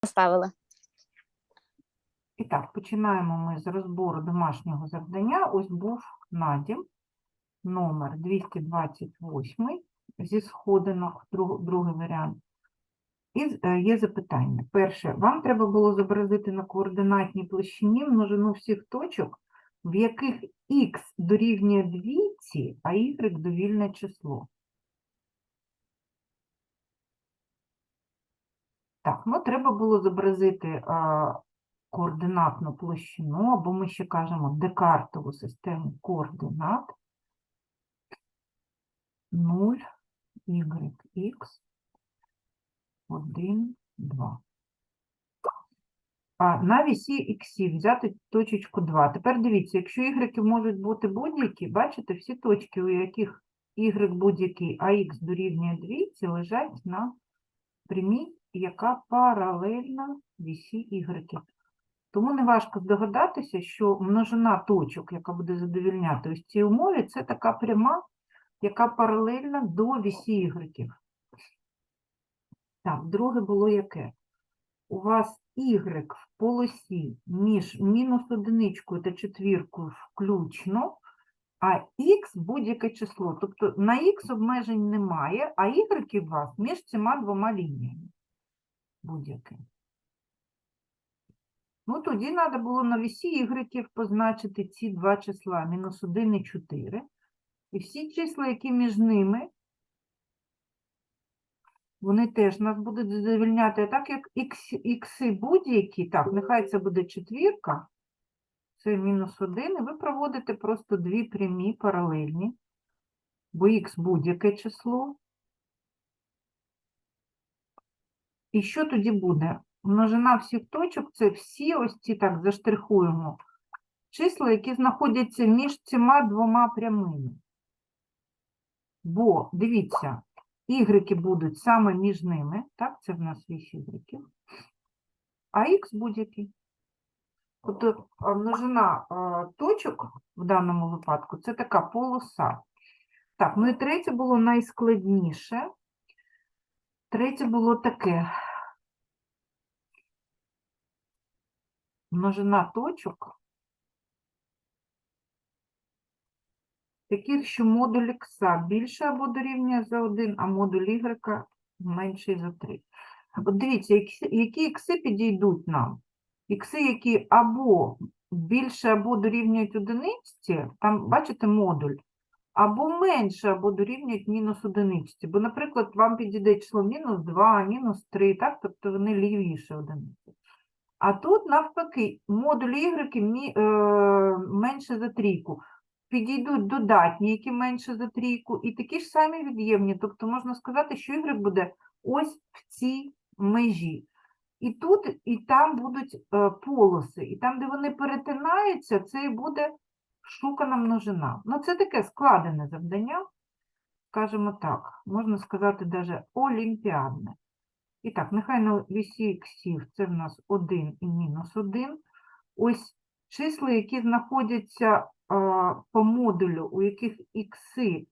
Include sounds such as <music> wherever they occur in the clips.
поставили. І так, починаємо ми з розбору домашнього завдання. Ось був надім, номер 228 зі сходинок, друг- другий варіант. І е, є запитання. Перше, вам треба було зобразити на координатній площині множину всіх точок, в яких х дорівнює двійці, а y довільне число. Так, ну треба було зобразити а, координатну площину, або ми ще кажемо декартову систему координат 0, y, x, 1, 2. А на вісі іксів взяти точечку 2. Тепер дивіться, якщо y можуть бути будь-які, бачите, всі точки, у яких y будь-який, а x дорівнює двійці, лежать на прямій, яка паралельна вісі y. Тому неважко здогадатися, що множина точок, яка буде задовільняти ось цій умові, це така пряма, яка паралельна до вісі y. Так, друге було яке? У вас y в полосі між мінус одиничкою та четвіркою включно, а х будь-яке число. Тобто на х обмежень немає, а y у вас між цими двома лініями. Будь-яке. Ну, тоді треба було на вісі y позначити ці два числа, мінус 1 і 4. І всі числа, які між ними, вони теж нас будуть задовільняти. Так як ікс, ікси будь-які, так, нехай це буде четвірка, це мінус 1, і ви проводите просто дві прямі паралельні, бо х будь-яке число. І що тоді буде? Множина всіх точок це всі ось ці, так, заштрихуємо, числа, які знаходяться між цими двома прямими. Бо, дивіться, ігреки будуть саме між ними, так, це в нас вісь ігреків, а х будь-який. Тобто множина точок в даному випадку це така полоса. Так, ну і третє було найскладніше. Третє було таке. Множина точок, таких, що модуль х більше або дорівнює за 1, а модуль y менший за 3. От дивіться, які, які ікси підійдуть нам? Ікси, які або більше, або дорівнюють одиниці, там, бачите, модуль, або менше, або дорівнюють мінус одиниці. Бо, наприклад, вам підійде число мінус 2, мінус 3, так? тобто вони лівіше одиниці. А тут, навпаки, модуль y е, менше за трійку. Підійдуть додатні, які менше за трійку, і такі ж самі від'ємні. Тобто можна сказати, що y буде ось в цій межі. І тут, і там будуть е, полоси. І там, де вони перетинаються, це і буде шукана множина. Ну, це таке складене завдання, скажімо так, можна сказати, навіть олімпіадне. І так, нехай на вісі іксів це в нас 1 і мінус 1. Ось числа, які знаходяться по модулю, у яких ікси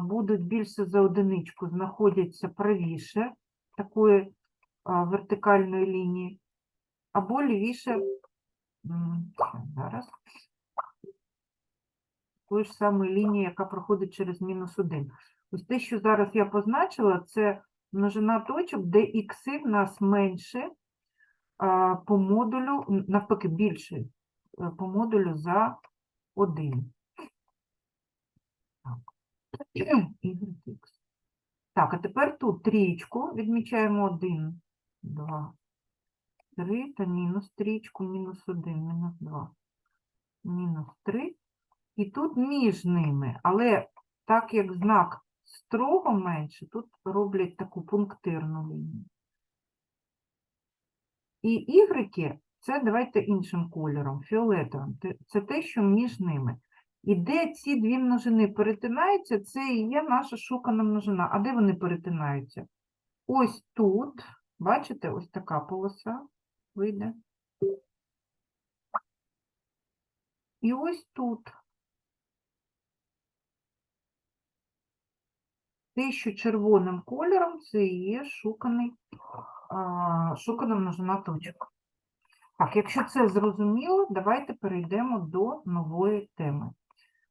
будуть більше за одиничку, знаходяться правіше такої вертикальної лінії, або лівіше, зараз, такої ж самої лінії, яка проходить через мінус 1. Ось те, що зараз я позначила, це множина точок, де ікси в нас менше по модулю, навпаки, більше е, по модулю за 1. Так. <clears throat> Так, а тепер тут трієчку відмічаємо 1, 2, 3 та мінус трієчку, мінус 1, мінус 2, мінус 3. І тут між ними, але так як знак строго менше, тут роблять таку пунктирну лінію. І ігреки це давайте іншим кольором, фіолетовим. Це те, що між ними. І де ці дві множини перетинаються, це і є наша шукана множина. А де вони перетинаються? Ось тут, бачите, ось така полоса вийде. І ось тут. Те, що червоним кольором, це є шуканий шукана множина точок. Так, якщо це зрозуміло, давайте перейдемо до нової теми.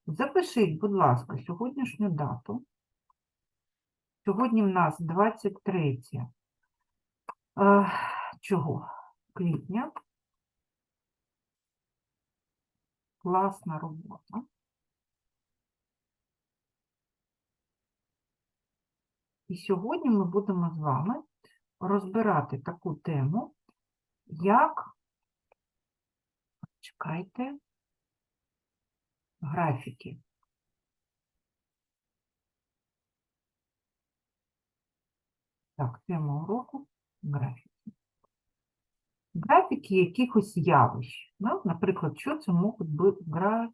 Запишіть, будь ласка, сьогоднішню дату. Сьогодні в нас 23 е, чого? Квітня. Класна робота. І сьогодні ми будемо з вами розбирати таку тему, як чекайте графіки. Так, тема уроку графіки. Графіки якихось явищ. Ну, наприклад, що це можуть бути графіки?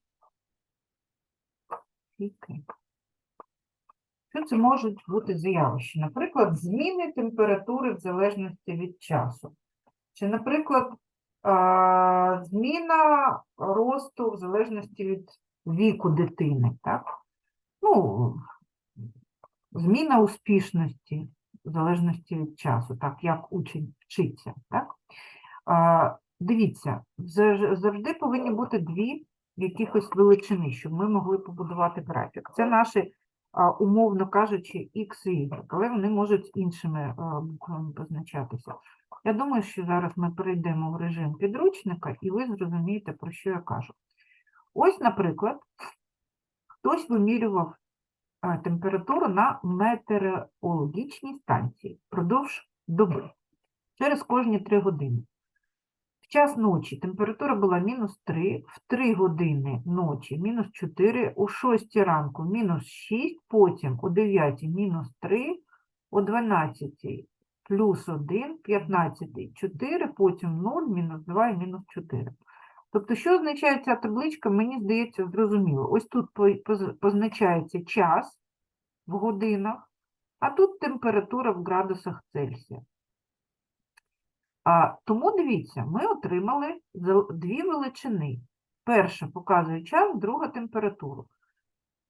Що це можуть бути за явища? Наприклад, зміни температури в залежності від часу. Чи, наприклад, зміна росту в залежності від віку дитини, так? Ну, зміна успішності в залежності від часу, так, як учень вчиться, так? Дивіться, завжди повинні бути дві якихось величини, щоб ми могли побудувати графік. Це наші, умовно кажучи, X і Y, але вони можуть іншими буквами позначатися. Я думаю, що зараз ми перейдемо в режим підручника, і ви зрозумієте, про що я кажу. Ось, наприклад, хтось вимірював температуру на метеорологічній станції впродовж доби через кожні 3 години. Час ночі температура була мінус 3, в 3 години ночі мінус 4, у 6 ранку мінус 6, потім о 9 мінус 3, о 12 плюс 1, 15 4, потім 0, мінус 2 і мінус 4. Тобто, що означає ця табличка, мені здається, зрозуміло. Ось тут позначається час в годинах, а тут температура в градусах Цельсія. А, тому дивіться, ми отримали дві величини. Перша показує час, друга температуру.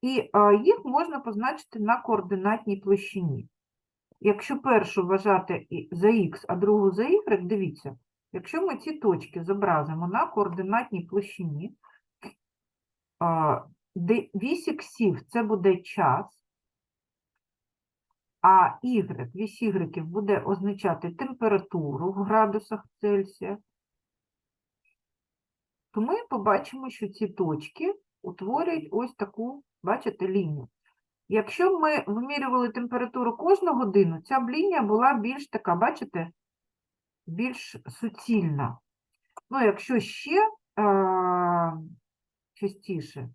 І а, їх можна позначити на координатній площині. Якщо першу вважати за х, а другу за y, дивіться, якщо ми ці точки зобразимо на координатній площині, а, де вісь іксів це буде час, а y, вісь ігреків буде означати температуру в градусах Цельсія, то ми побачимо, що ці точки утворюють ось таку, бачите, лінію. Якщо б ми вимірювали температуру кожну годину, ця б лінія була більш така, бачите, більш суцільна. Ну, якщо ще а, частіше,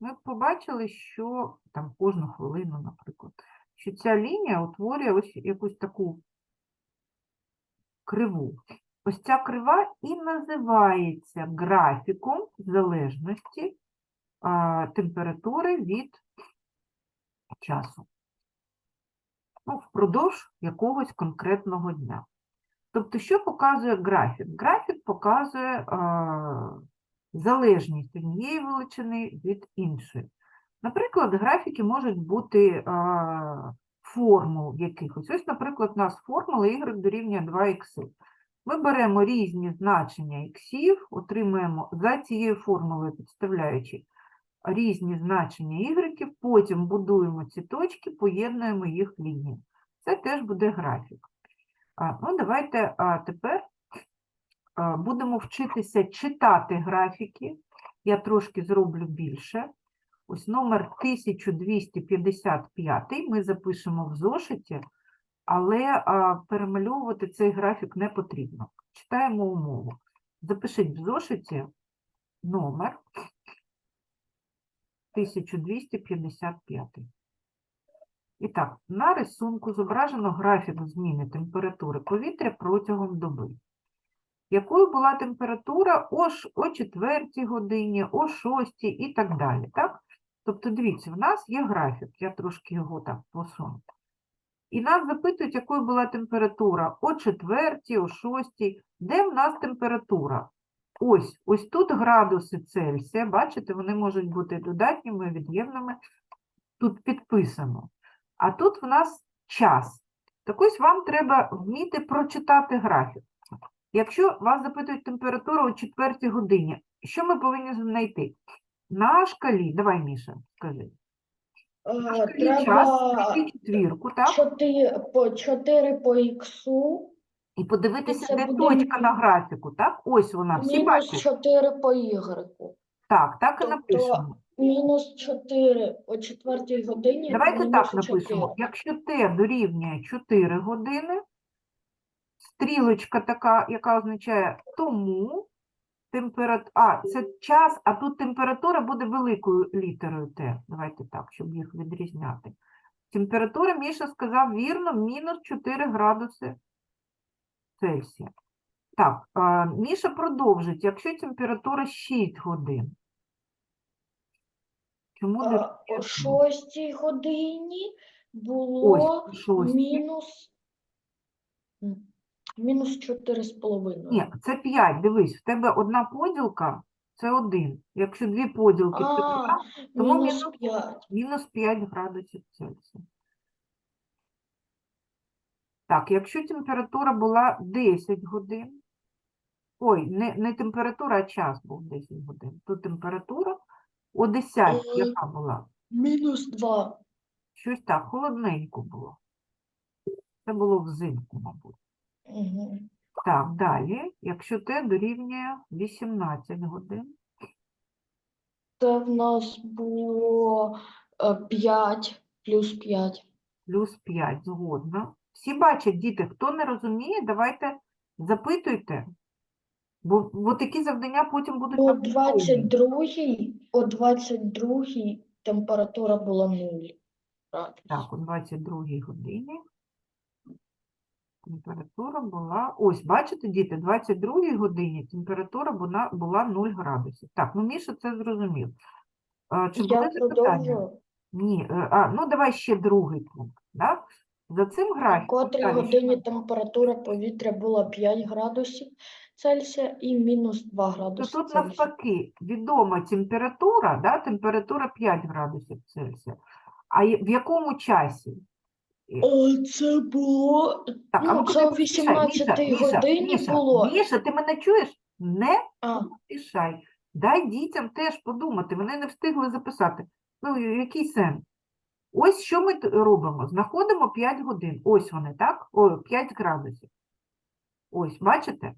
ми б побачили, що там кожну хвилину, наприклад, що ця лінія утворює ось якусь таку криву. Ось ця крива і називається графіком залежності а, температури від часу. Ну, впродовж якогось конкретного дня. Тобто, що показує графік? Графік показує а, залежність однієї величини від іншої. Наприклад, графіки можуть бути формул якихось. Ось, наприклад, у нас формула y дорівнює 2х. Ми беремо різні значення іксів, отримуємо за цією формулою, підставляючи різні значення ігреків, потім будуємо ці точки, поєднуємо їх лінії. Це теж буде графік. А, ну, давайте а, тепер а, будемо вчитися читати графіки. Я трошки зроблю більше. Ось номер 1255 ми запишемо в зошиті, але перемальовувати цей графік не потрібно. Читаємо умову. Запишіть в зошиті номер 1255. І так, на рисунку зображено графік зміни температури повітря протягом доби. Якою була температура о, о 4 годині, о 6 і так далі. Так? Тобто, дивіться, в нас є графік, я трошки його так посуну. І нас запитують, якою була температура о 4, о 6. Де в нас температура? Ось, ось тут градуси Цельсія, бачите, вони можуть бути додатніми, від'ємними. Тут підписано. А тут в нас час. Так ось вам треба вміти прочитати графік. Якщо вас запитують температуру о 4 годині, що ми повинні знайти? На шкалі, давай, Міша, скажи. На шкалі час Треба знайти четвірку, так? 4 по 4 по іксу, І подивитися, це де буде точка на графіку, так? Ось вона, всі мінус бачать? 4 по ігреку. Так, так і тобто напишемо. Мінус 4 о 4 годині. Давайте мінус так 4. напишемо. Якщо t дорівнює 4 години, стрілочка така, яка означає тому температура, а, це час, а тут температура буде великою літерою Т. Давайте так, щоб їх відрізняти. Температура, Міша сказав вірно, мінус 4 градуси Цельсія. Так, Міша продовжить, якщо температура 6 годин. Чому О 6 годині було о шостій. мінус, мінус 4,5. Ні, це 5. Дивись, в тебе одна поділка це 1. Якщо дві поділки, це А, 2, тому мінус мінус 5. мінус 5 градусів Цельсія. Так, якщо температура була 10 годин, ой, не, не температура, а час був 10 годин, то температура о 10 Е, яка була? Мінус 2. Щось так, холодненько було. Це було взимку, мабуть. Угу. Так, далі, якщо Т дорівнює 18 годин, Це в нас було 5 плюс 5. плюс 5, згодна. Всі бачать, діти, хто не розуміє, давайте запитуйте, бо, бо такі завдання потім будуть О на контрольній. 22, о 22 температура була 0 градусів. Так, о 22 годині температура була, ось, бачите, діти, 22 годині температура була, була 0 градусів. Так, ну Міша це зрозумів. А, Чи Я запитання? продовжую. Ні, е, а, ну давай ще другий пункт. Да? За цим графіком, котрій далі, годині температура повітря була 5 градусів Цельсія і мінус 2 градуси тут Цельсія. навпаки відома температура, да? температура 5 градусів Цельсія. А в якому часі? Це було. Так, а Ну, ну-ка це не 18 Міша, Міша, годині Міша, було. Міша, ти мене чуєш? Не А, поспішай. Дай дітям теж подумати, вони не встигли записати. Ну, який сенс? Ось що ми т- робимо. Знаходимо 5 годин. Ось вони, так? О, 5 градусів. Ось, бачите?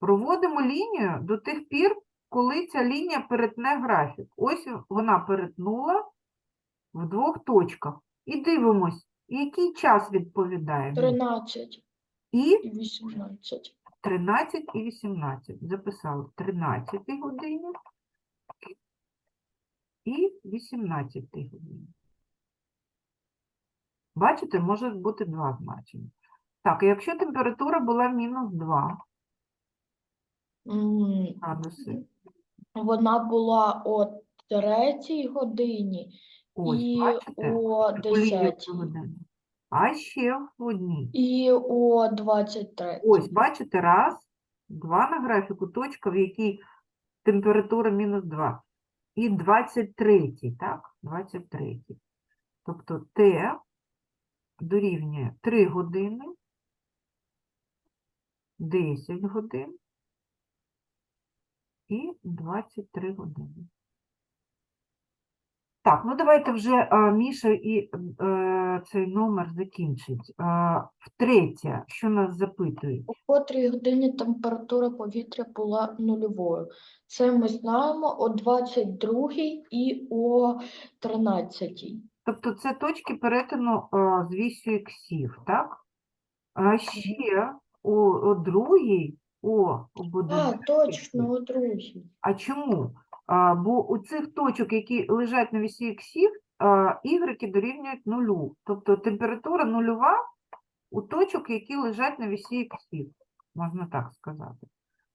Проводимо лінію до тих пір, коли ця лінія перетне графік. Ось вона перетнула в двох точках. І дивимось, який час відповідає. мені. 13 І і 18. 13 і 18. Записали 13 годині і 18 годині. Бачите, може бути два значення. Так, а якщо температура була мінус 2 М, градуси, Вона була о 3 годині ось, і бачите, о таку 10 проведемо. А ще в одній. і о 23. Ось, бачите, раз, два на графіку, точка, в якій температура мінус 2. І 23, так? 23. Тобто Т дорівнює 3 години, 10 годин і 23 години. Так, ну давайте вже Міша і е, цей номер закінчить. А, втретє, що нас запитують? О котрій годині температура повітря була нульовою. Це ми знаємо о 22 і о 13. Тобто це точки перетину а, з вісю іксів, так? А ще о, о другій, о, об А, точно, о другій. А чому? Бо у цих точок, які лежать на вісі іксів, ігреки дорівнюють нулю. Тобто температура нульова у точок, які лежать на вісі іксів, можна так сказати.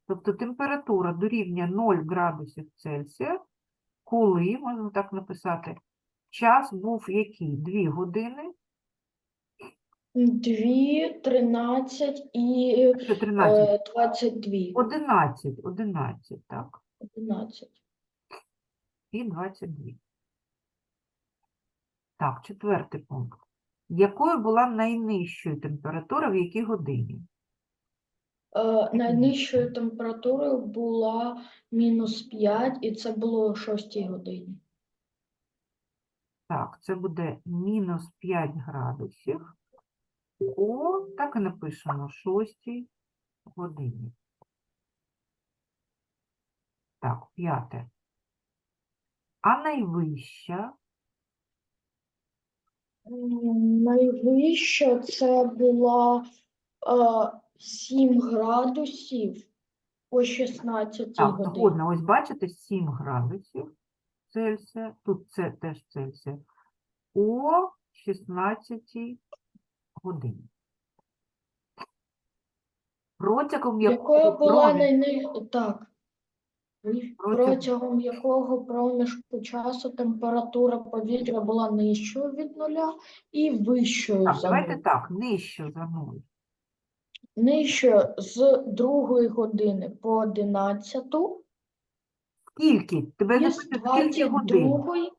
Тобто температура дорівнює 0 градусів Цельсія, коли, можна так написати, час був який? 2 години, 2, 13 і що 13, е, 22. 11, 11, так, 11. І 22. Так, четвертий пункт. Якою була найнижчою температура в якій годині? Е, найнижчою температурою була мінус 5, і це було о 6 годині. Так, це буде мінус 5 градусів. О, так і напишемо, 6 годині. Так, п'яте. А найвища, Найвища це була е, 7 градусів о 16 так, годині. згодна, ось бачите, 7 градусів Цельсія, тут це теж Цельсія, о 16 годині. Протягом Якою якого була промі- найни... так. Протягом- якого проміжку часу температура повітря була нижчою від нуля і вищою Так, за давайте нуль. так, нижче за 0. Нижчою з 2 години по 11 Скільки? Тебе і з запитують, скільки годин? 22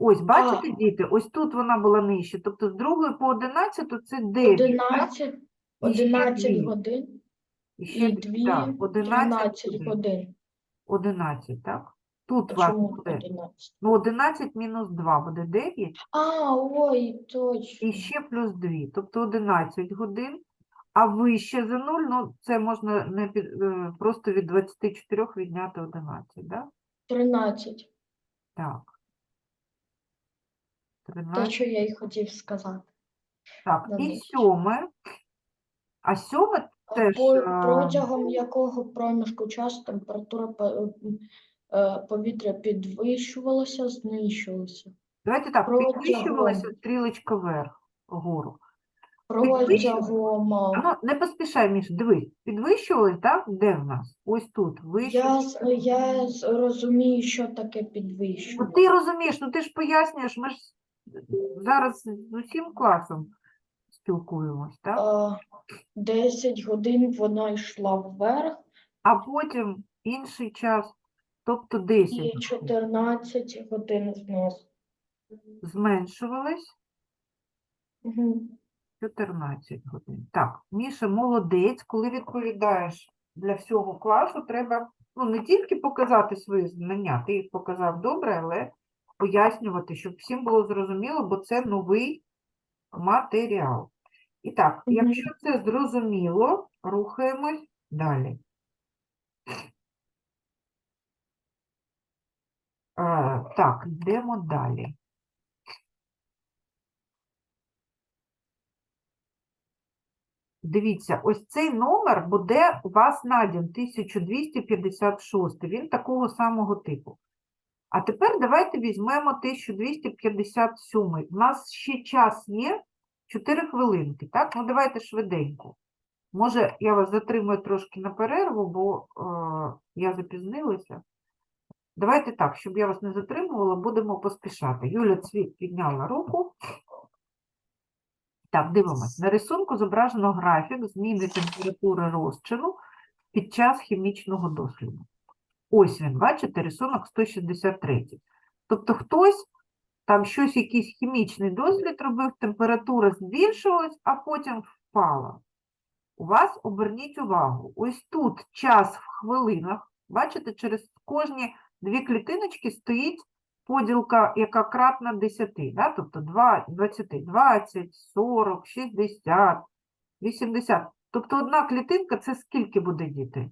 Ось, бачите, діти, ось тут вона була нижче. Тобто з 2 по 11 це 9. 11, І ще 11 дві. годин І ще і дві, 2 так, 11 13 годин. годин. 11, так? Тут А у вас Чому буде, 11? ну 11 мінус 2 буде 9, А, ой, точно. і ще плюс 2, тобто 11 годин. А вище за 0, ну це можна не під, е, просто від 24 відняти 11, так? 13. Так. Те, 13. що я й хотів сказати. Так, і Донеччина. сьоме. А сьоме теж, Протягом якого проміжку часу температура е, повітря підвищувалася, знищувалася. давайте так, протягом- підвищувалася стрілочка вверх, вгору. Протягом ну, не поспішай, Міш, дивись, підвищувалась, так? Де в нас? Ось тут, вище. я, я розумію, що таке Ну, ти розумієш, ну ти ж пояснюєш, ми ж зараз з усім класом спілкуємось, так? Е, 10 годин вона йшла вверх, А потім інший час, тобто 10 і 14 годин вниз. зменшувалась. Мгм. 14 годин. Так, Міша, молодець. Коли відповідаєш для всього класу, треба ну, не тільки показати свої знання, ти їх показав добре, але пояснювати, щоб всім було зрозуміло, бо це новий матеріал. І так, якщо це зрозуміло, рухаємось далі. А, так, йдемо далі. Дивіться, ось цей номер буде у вас надін 1256. Він такого самого типу. А тепер давайте візьмемо 1257. У нас ще час є 4 хвилинки, так? Ну давайте швиденько. Може, я вас затримую трошки на перерву, бо е, я запізнилася. Давайте так, щоб я вас не затримувала, будемо поспішати. Юля Цвіт підняла руку. Так, дивимось. На рисунку зображено графік зміни температури розчину під час хімічного досліду. Ось він, бачите, рисунок 163. Тобто хтось там щось, якийсь хімічний дослід робив, температура збільшилась, а потім впала. У вас оберніть увагу, ось тут час в хвилинах, бачите, через кожні дві клітиночки стоїть поділка, яка кратна 10, да? тобто 2, 20, 20, 40, 60, 80. Тобто одна клітинка це скільки буде діти?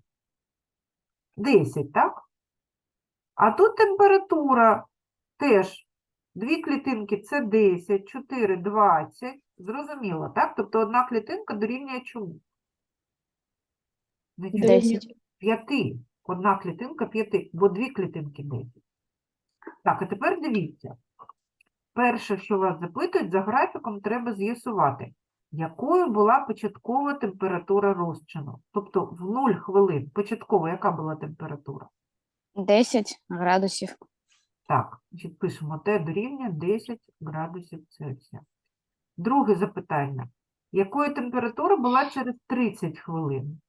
10, так? А тут температура теж дві клітинки це 10, 4, 20. Зрозуміло, так? Тобто одна клітинка дорівнює чому? Не чому? Десять. П'яти. Одна клітинка п'яти, бо дві клітинки 10. Так, а тепер дивіться. Перше, що вас запитують, за графіком треба з'ясувати, якою була початкова температура розчину. Тобто в 0 хвилин початкова яка була температура? 10 градусів. Так, значить, пишемо Т дорівнює 10 градусів Цельсія. Друге запитання. Якої температура була через 30 хвилин?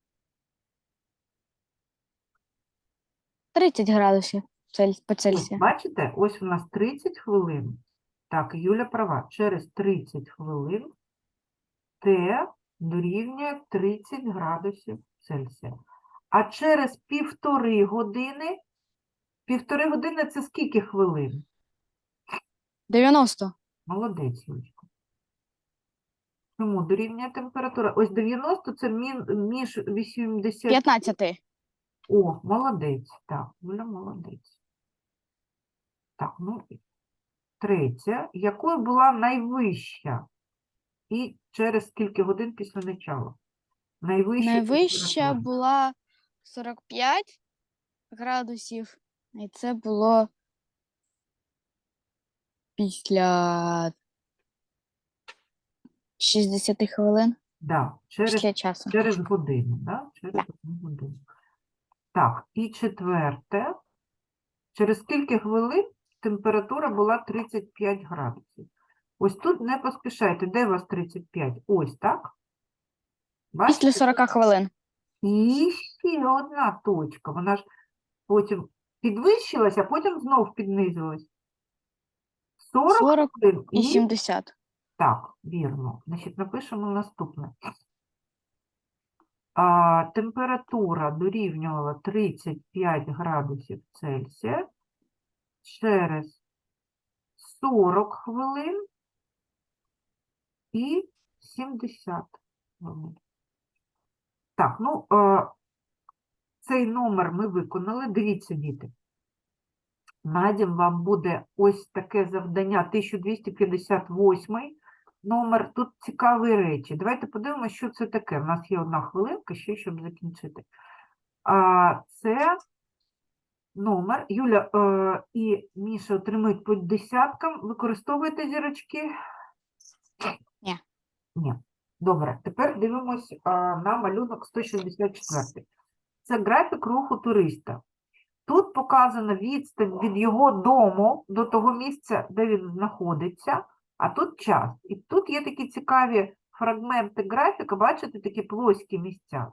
30 градусів цель- по Ось, Цельсію. бачите, ось у нас 30 хвилин. Так, Юля права. Через 30 хвилин Т дорівнює 30 градусів Цельсія. А через півтори години, півтори години це скільки хвилин? 90. Молодець, Юлечко. Чому дорівнює температура? Ось 90 це мін- між 80. 15. О, молодець. Так, Юля молодець. Так, ну, і третя. Якою була найвища? І через скільки годин після начала? Найвища, Найвища температура. була 45 градусів, і це було після 60 хвилин Да, через, після часу. через годину, да? Через одну годину. Так, і четверте. Через скільки хвилин температура була 35 градусів? Ось тут не поспішайте. Де у вас 35? Ось, так? Бачите? Після 40 хвилин. І ще одна точка. Вона ж потім підвищилася, а потім знов піднизилась. 40 40 хвилин і і 70. так, вірно. Значить, напишемо наступне. А, температура дорівнювала 35 градусів Цельсія через 40 хвилин і 70 хвилин. Так, ну, е, цей номер ми виконали. Дивіться, діти. На дім вам буде ось таке завдання 1258 номер. Тут цікаві речі. Давайте подивимося, що це таке. У нас є одна хвилинка ще, щоб закінчити. А, це номер. Юля е, і Міша отримують по десяткам. Використовуєте зірочки? Ні. Ні. Добре, тепер дивимось на малюнок 164. Це графік руху туриста. Тут показана відстань від його дому до того місця, де він знаходиться, а тут час. І тут є такі цікаві фрагменти графіка, бачите, такі плоські місця.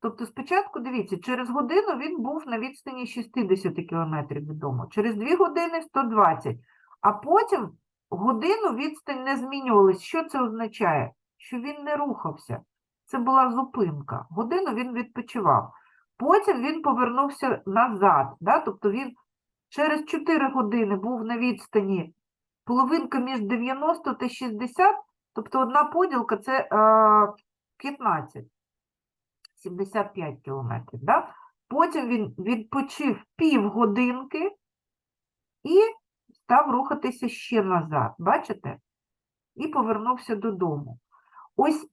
Тобто спочатку, дивіться, через годину він був на відстані 60 км від дому, через 2 години 120, а потім годину відстань не змінювалась. Що це означає? Що він не рухався. Це була зупинка. Годину він відпочивав. Потім він повернувся назад. Да? Тобто він через 4 години був на відстані половинка між 90 та 60, тобто одна поділка це е, 15, 75 кілометрів. Да? Потім він відпочив півгодинки і став рухатися ще назад. Бачите? І повернувся додому. Ось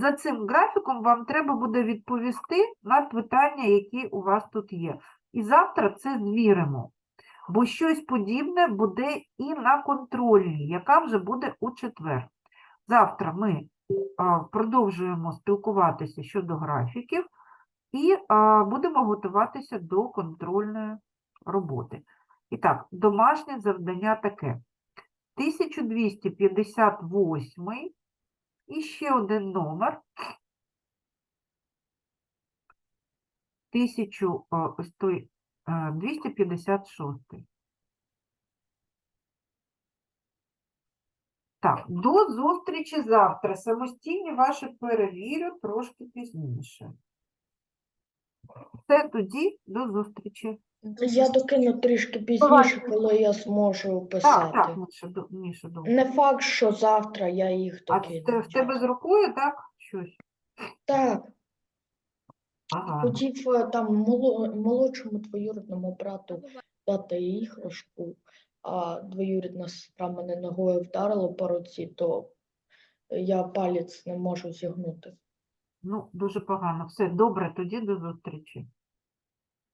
за цим графіком вам треба буде відповісти на питання, які у вас тут є. І завтра це звіримо. Бо щось подібне буде і на контрольній, яка вже буде у четвер. Завтра ми продовжуємо спілкуватися щодо графіків і будемо готуватися до контрольної роботи. І так, домашнє завдання таке. 1258 і ще один номер. 1000, а, ось той, а, 256. Так, до зустрічі завтра. Самостійні ваші перевірю трошки пізніше. Це тоді до зустрічі. Я докину трішки пізніше, коли я зможу Так, писати. так, Міша, Міша. Не факт, що завтра я їх А докину. в тебе з рукою, так? Щось? Так, Ага. хотів е, там моло- молодшому двоюрідному брату дати іграшку, а двоюрідна сестра мене ногою вдарила по руці, то я палець не можу зігнути. Ну, дуже погано. Все, добре, тоді до зустрічі.